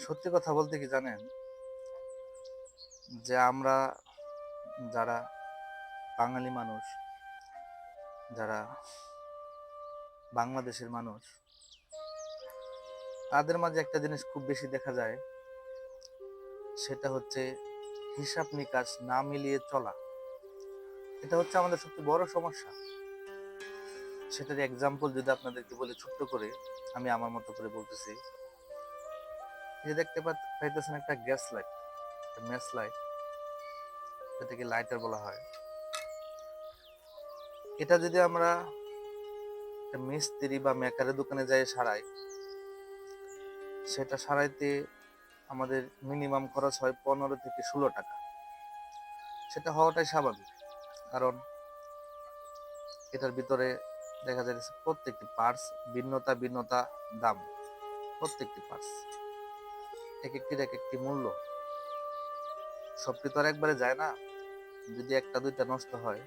সত্যি কথা বলতে কি জানেন? যে আমরা যারা বাঙালি মানুষ, যারা বাংলাদেশের মানুষ, তাদের মাঝে একটা জিনিস খুব বেশি দেখা যায়, সেটা হচ্ছে হিসাব নিকাশ না মিলিয়ে চলা। এটা হচ্ছে আমাদের সবচেয়ে বড় সমস্যা। সেটার এক্সাম্পল যদি আপনাদেরকে বলে ছোট্ট করে, আমি আমার মতো করে বলতেছি। যে দেখতে পাইতেছেন একটা গ্যাস লাইট। ম্যাচ লাইট এটাকে লাইটার বলা হয়। এটা যদি আমরা মিস্ত্রি বা মেকারের দোকানে যাই সারাই, সেটা সারাইতে আমাদের মিনিমাম খরচ হয় পনেরো থেকে ষোলো টাকা। সেটা হওয়াটাই স্বাভাবিক, কারণ এটার ভিতরে দেখা যাচ্ছে প্রত্যেকটি পার্টস ভিন্নতা ভিন্নতা দাম, প্রত্যেকটি পার্টস এক একটির এক একটি মূল্য সবটি তো আর একবারে যায় না? যদি একটা দুইটা নষ্ট হয়,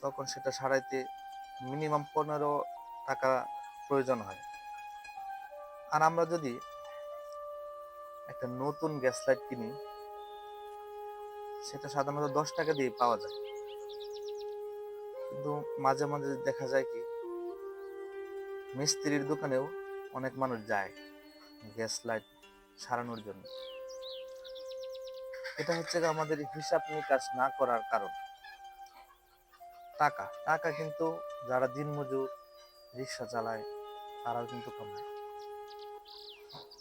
তখন সেটা সারাইতে মিনিমাম পনেরো টাকা প্রয়োজন হয়। আর আমরা যদি একটা নতুন গ্যাস লাইট কিনি, সেটা সাধারণত দশ টাকা দিয়ে পাওয়া যায়। কিন্তু মাঝে মাঝে দেখা যায় কি, মিস্ত্রির দোকানেও অনেক মানুষ যায়। গ্যাস লাইট সারানোর জন্য। এটা হচ্ছে আমাদের হিসাব নিকাশ না করার কারণ। টাকা টাকা কিন্তু যারা দিনমজুর রিক্সা চালায়, তারাও কিন্তু কমায়।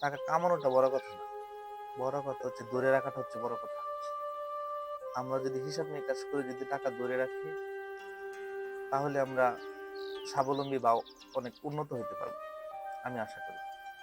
টাকা কামানোটা বড় কথা না। বড় কথা হচ্ছে ধরে রাখাটা হচ্ছে বড় কথা। আমরা যদি হিসাব নিকাশ করে যদি টাকা ধরে রাখি, তাহলে আমরা স্বাবলম্বী বা অনেক উন্নত হতে পারব। আমি আশা করি।